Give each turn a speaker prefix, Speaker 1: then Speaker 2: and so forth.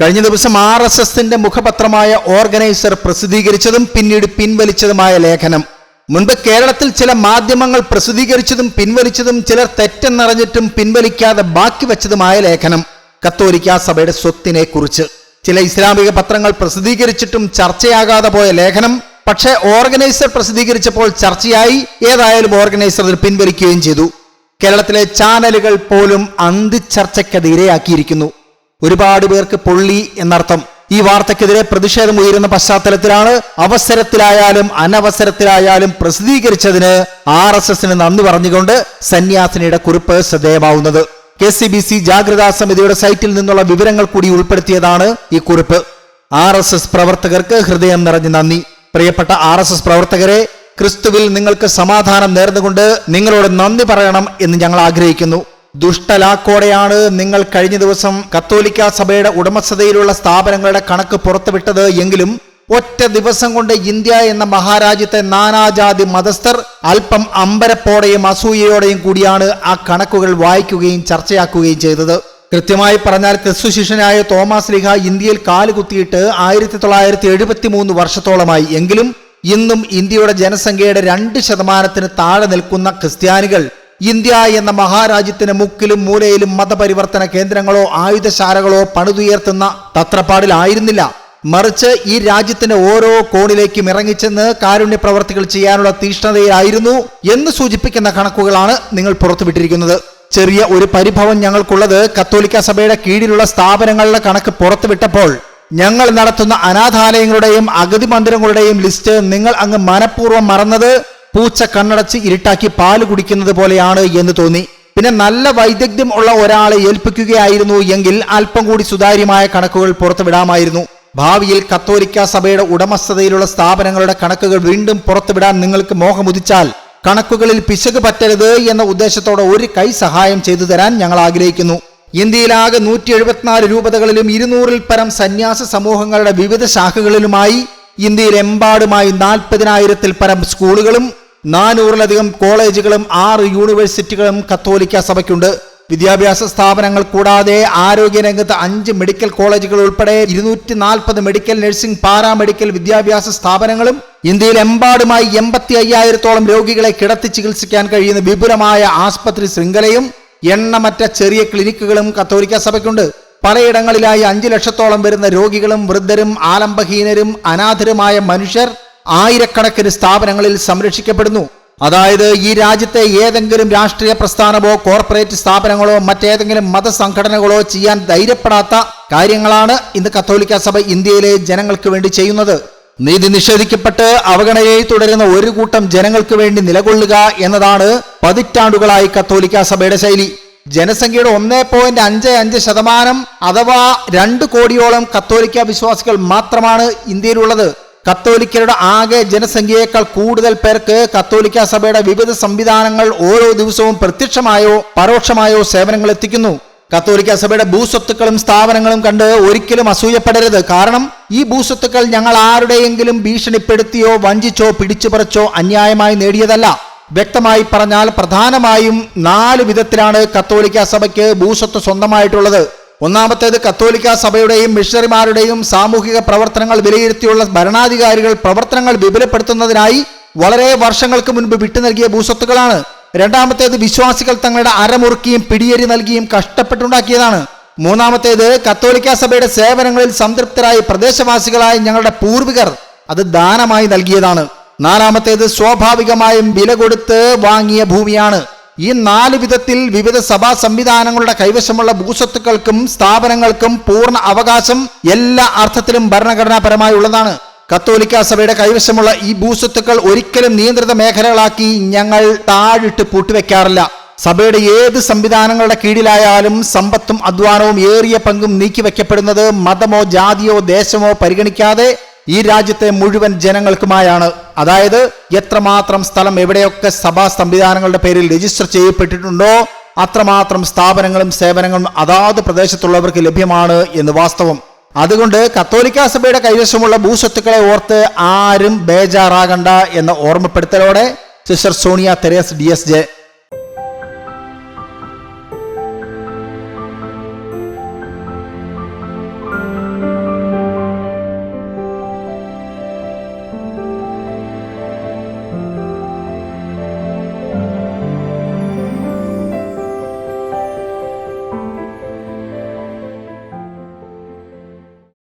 Speaker 1: കഴിഞ്ഞ ദിവസം R S എസിന്റെ മുഖപത്രമായ ഓർഗനൈസർ പ്രസിദ്ധീകരിച്ചതും പിന്നീട് പിൻവലിച്ചതുമായ ലേഖനം. മുൻപ് കേരളത്തിൽ ചില മാധ്യമങ്ങൾ പ്രസിദ്ധീകരിച്ചതും പിൻവലിച്ചതും ചിലർ തെറ്റെന്നറിഞ്ഞിട്ടും പിൻവലിക്കാതെ ബാക്കി വെച്ചതുമായ ലേഖനം. കത്തോലിക്ക സഭയുടെ സ്വത്തിനെ കുറിച്ച് ചില ഇസ്ലാമിക പത്രങ്ങൾ പ്രസിദ്ധീകരിച്ചിട്ടും ചർച്ചയാകാതെ പോയ ലേഖനം. പക്ഷേ ഓർഗനൈസർ പ്രസിദ്ധീകരിച്ചപ്പോൾ ചർച്ചയായി. ഏതായാലും ഓർഗനൈസർ അതിൽ പിൻവലിക്കുകയും ചെയ്തു. കേരളത്തിലെ ചാനലുകൾ പോലും അന്തിച്ചർച്ചയ്ക്കത് ഇരയാക്കിയിരിക്കുന്നു ഒരുപാട് പേർക്ക് പൊള്ളി എന്നർത്ഥം. ഈ വാർത്തക്കെതിരെ പ്രതിഷേധം ഉയരുന്ന പശ്ചാത്തലത്തിലാണ് അവസരത്തിലായാലും അനവസരത്തിലായാലും പ്രസിദ്ധീകരിച്ചതിന് ആർ എസ് എസിന് നന്ദി പറഞ്ഞുകൊണ്ട് സന്യാസിനിയുടെ കുറിപ്പ് ശ്രദ്ധേയമാവുന്നത്. കെ സി ബി സി ജാഗ്രതാ സമിതിയുടെ സൈറ്റിൽ നിന്നുള്ള വിവരങ്ങൾ കൂടി ഉൾപ്പെടുത്തിയതാണ് ഈ കുറിപ്പ്. ആർ എസ് എസ് പ്രവർത്തകർക്ക് ഹൃദയം നിറഞ്ഞ് നന്ദി. പ്രിയപ്പെട്ട ആർ എസ് എസ് പ്രവർത്തകരെ ക്രിസ്തുവിൽ നിങ്ങൾക്ക് സമാധാനം നേർന്നുകൊണ്ട് നിങ്ങളോട് നന്ദി പറയണം എന്ന് ഞങ്ങൾ ആഗ്രഹിക്കുന്നു. ദുഷ്ടലാക്കോടെയാണ് നിങ്ങൾ കഴിഞ്ഞ ദിവസം കത്തോലിക്ക സഭയുടെ ഉടമസ്ഥതയിലുള്ള സ്ഥാപനങ്ങളുടെ കണക്ക് പുറത്തുവിട്ടത് എങ്കിലും ഒറ്റ ദിവസം കൊണ്ട് ഇന്ത്യ എന്ന മഹാരാജ്യത്തെ നാനാജാതി മതസ്ഥർ അല്പം അമ്പരപ്പോടെയും അസൂയയോടെയും കൂടിയാണ് ആ കണക്കുകൾ വായിക്കുകയും ചർച്ചയാക്കുകയും ചെയ്തത്. കൃത്യമായി പറഞ്ഞാൽ ക്രിസ്തു ശിഷ്യനായ തോമസ് ലിഹ ഇന്ത്യയിൽ കാലുകുത്തിയിട്ട് ആയിരത്തി തൊള്ളായിരത്തി എഴുപത്തി മൂന്ന് വർഷത്തോളമായി. എങ്കിലും ഇന്നും ഇന്ത്യയുടെ ജനസംഖ്യയുടെ രണ്ട് ശതമാനത്തിന് താഴെ നിൽക്കുന്ന ക്രിസ്ത്യാനികൾ ഇന്ത്യ എന്ന മഹാരാജ്യത്തിന് മുക്കിലും മൂലയിലും മതപരിവർത്തന കേന്ദ്രങ്ങളോ ആയുധശാലകളോ പണിതുയർത്തുന്ന തത്രപ്പാടിലായിരുന്നില്ല മറിച്ച് ഈ രാജ്യത്തിന്റെ ഓരോ കോണിലേക്കും ഇറങ്ങിച്ചെന്ന് കാരുണ്യ പ്രവർത്തികൾ ചെയ്യാനുള്ള തീഷ്ണതയിലായിരുന്നു എന്ന് സൂചിപ്പിക്കുന്ന കണക്കുകളാണ് നിങ്ങൾ പുറത്തുവിട്ടിരിക്കുന്നത്. ചെറിയ ഒരു പരിഭവം ഞങ്ങൾക്കുള്ളത് കത്തോലിക്ക സഭയുടെ കീഴിലുള്ള സ്ഥാപനങ്ങളുടെ കണക്ക് പുറത്തുവിട്ടപ്പോൾ ഞങ്ങൾ നടത്തുന്ന അനാഥാലയങ്ങളുടെയും അഗതി മന്ദിരങ്ങളുടെയും ലിസ്റ്റ് നിങ്ങൾ അങ്ങ് മനഃപൂർവം മറന്നത് പൂച്ച കണ്ണടച്ച് ഇരുട്ടാക്കി പാൽ കുടിക്കുന്നത് പോലെയാണ് എന്ന് തോന്നി. പിന്നെ നല്ല വൈദഗ്ധ്യം ഉള്ള ഒരാളെ ഏൽപ്പിക്കുകയായിരുന്നു എങ്കിൽ അല്പം കൂടി സുതാര്യമായ കണക്കുകൾ പുറത്തുവിടാമായിരുന്നു ഭാവിയിൽ കത്തോലിക്ക സഭയുടെ ഉടമസ്ഥതയിലുള്ള സ്ഥാപനങ്ങളുടെ കണക്കുകൾ വീണ്ടും പുറത്തുവിടാൻ നിങ്ങൾക്ക് മോഹമുദിച്ചാൽ കണക്കുകളിൽ പിശക് പറ്റരുത് എന്ന ഉദ്ദേശത്തോടെ ഒരു കൈ സഹായം ചെയ്തു തരാൻ ഞങ്ങൾ ആഗ്രഹിക്കുന്നു. ഇന്ത്യയിലാകെ നൂറ്റി എഴുപത്തിനാല് രൂപതകളിലും ഇരുന്നൂറിൽ പരം സന്യാസ സമൂഹങ്ങളുടെ വിവിധ ശാഖകളിലുമായി ഇന്ത്യയിലെമ്പാടുമായി നാൽപ്പതിനായിരത്തിൽ പരം സ്കൂളുകളും നാനൂറിലധികം കോളേജുകളും ആറ് യൂണിവേഴ്സിറ്റികളും കത്തോലിക്ക സഭയ്ക്കുണ്ട്. വിദ്യാഭ്യാസ സ്ഥാപനങ്ങൾ കൂടാതെ ആരോഗ്യരംഗത്ത് അഞ്ച് മെഡിക്കൽ കോളേജുകൾ ഉൾപ്പെടെ ഇരുന്നൂറ്റി നാൽപ്പത് മെഡിക്കൽ നഴ്സിംഗ് പാരാമെഡിക്കൽ വിദ്യാഭ്യാസ സ്ഥാപനങ്ങളും ഇന്ത്യയിൽ എമ്പാടുമായി എൺപത്തി അയ്യായിരത്തോളം രോഗികളെ കിടത്തി ചികിത്സിക്കാൻ കഴിയുന്ന വിപുലമായ ആസ്പത്രി ശൃംഖലയും എണ്ണമറ്റ ചെറിയ ക്ലിനിക്കുകളും കത്തോലിക്ക സഭയ്ക്കുണ്ട്. പലയിടങ്ങളിലായി അഞ്ചു ലക്ഷത്തോളം വരുന്ന രോഗികളും വൃദ്ധരും ആലംബഹീനരും അനാഥരുമായ മനുഷ്യർ ആയിരക്കണക്കിന് സ്ഥാപനങ്ങളിൽ സംരക്ഷിക്കപ്പെടുന്നു. അതായത് ഈ രാജ്യത്തെ ഏതെങ്കിലും രാഷ്ട്രീയ പ്രസ്ഥാനമോ കോർപ്പറേറ്റ് സ്ഥാപനങ്ങളോ മറ്റേതെങ്കിലും മതസംഘടനകളോ ചെയ്യാൻ ധൈര്യപ്പെടാത്ത കാര്യങ്ങളാണ് ഇന്ന് കത്തോലിക്ക സഭ ഇന്ത്യയിലെ ജനങ്ങൾക്ക് വേണ്ടി ചെയ്യുന്നത്. നീതി നിഷേധിക്കപ്പെട്ട് അവഗണനയിൽ തുടരുന്ന ഒരു കൂട്ടം ജനങ്ങൾക്ക് വേണ്ടി നിലകൊള്ളുക എന്നതാണ് പതിറ്റാണ്ടുകളായി കത്തോലിക്ക സഭയുടെ ശൈലി. ജനസംഖ്യയുടെ ഒന്നേ പോയിന്റ് അഞ്ച് അഞ്ച് ശതമാനം അഥവാ രണ്ട് കോടിയോളം കത്തോലിക്ക വിശ്വാസികൾ മാത്രമാണ് ഇന്ത്യയിലുള്ളത്. കത്തോലിക്കരുടെ ആകെ ജനസംഖ്യയേക്കാൾ കൂടുതൽ പേർക്ക് കത്തോലിക്ക സഭയുടെ വിവിധ സംവിധാനങ്ങൾ ഓരോ ദിവസവും പ്രത്യക്ഷമായോ പരോക്ഷമായോ സേവനങ്ങൾ എത്തിക്കുന്നു. കത്തോലിക്ക സഭയുടെ ഭൂസ്വത്തുക്കളും സ്ഥാപനങ്ങളും കണ്ട് ഒരിക്കലും അസൂയപ്പെടരുത്. കാരണം ഈ ഭൂസ്വത്തുക്കൾ ഞങ്ങൾ ആരുടെയെങ്കിലും ഭീഷണിപ്പെടുത്തിയോ വഞ്ചിച്ചോ പിടിച്ചുപറിച്ചോ അന്യായമായി നേടിയതല്ല. വ്യക്തമായി പറഞ്ഞാൽ പ്രധാനമായും നാല് വിധത്തിലാണ് കത്തോലിക്ക സഭയ്ക്ക് ഭൂസ്വത്ത് സ്വന്തമായിട്ടുള്ളത്. ഒന്നാമത്തേത് കത്തോലിക്ക സഭയുടെയും മിഷണറിമാരുടെയും സാമൂഹിക പ്രവർത്തനങ്ങൾ വിലയിരുത്തിയുള്ള ഭരണാധികാരികൾ പ്രവർത്തനങ്ങൾ വിപുലപ്പെടുത്തുന്നതിനായി വളരെ വർഷങ്ങൾക്ക് മുൻപ് വിട്ടു നൽകിയ ഭൂസ്വത്തുക്കളാണ്. രണ്ടാമത്തേത് വിശ്വാസികൾ തങ്ങളുടെ അരമുറുക്കിയും പിടിയേരി നൽകിയും കഷ്ടപ്പെട്ടുണ്ടാക്കിയതാണ്. മൂന്നാമത്തേത് കത്തോലിക്ക സഭയുടെ സേവനങ്ങളിൽ സംതൃപ്തരായി പ്രദേശവാസികളായ ഞങ്ങളുടെ പൂർവികർ അത് ദാനമായി നൽകിയതാണ്. നാലാമത്തേത് സ്വാഭാവികമായും വില കൊടുത്ത് വാങ്ങിയ ഭൂമിയാണ്. ഈ നാല് വിധത്തിൽ വിവിധ സഭാ സംവിധാനങ്ങളുടെ കൈവശമുള്ള ഭൂസ്വത്തുക്കൾക്കും സ്ഥാപനങ്ങൾക്കും പൂർണ അവകാശം എല്ലാ അർത്ഥത്തിലും ഭരണഘടനാപരമായി ഉള്ളതാണ്. കത്തോലിക്ക സഭയുടെ കൈവശമുള്ള ഈ ഭൂസ്വത്തുക്കൾ ഒരിക്കലും നിയന്ത്രിത മേഖലകളാക്കി ഞങ്ങൾ താഴിട്ട് പൂട്ടിവെക്കാറില്ല. സഭയുടെ ഏത് സംവിധാനങ്ങളുടെ കീഴിലായാലും സമ്പത്തും അധ്വാനവും ഏറിയ പങ്കും നീക്കിവെക്കപ്പെടുന്നത് മതമോ ജാതിയോ ദേശമോ പരിഗണിക്കാതെ ഈ രാജ്യത്തെ മുഴുവൻ ജനങ്ങൾക്കുമായാണ്. അതായത് എത്രമാത്രം സ്ഥലം എവിടെയൊക്കെ സഭാ സംവിധാനങ്ങളുടെ പേരിൽ രജിസ്റ്റർ ചെയ്യപ്പെട്ടിട്ടുണ്ടോ അത്രമാത്രം സ്ഥാപനങ്ങളും സേവനങ്ങളും അതാത് പ്രദേശത്തുള്ളവർക്ക് ലഭ്യമാണ് എന്ന് വാസ്തവം. അതുകൊണ്ട് കത്തോലിക്ക സഭയുടെ കൈവശമുള്ള ഭൂസ്വത്തുക്കളെ ഓർത്ത് ആരും ബേജാറാകണ്ട എന്ന ഓർമ്മപ്പെടുത്തലോടെ sister Sonia Theres D S J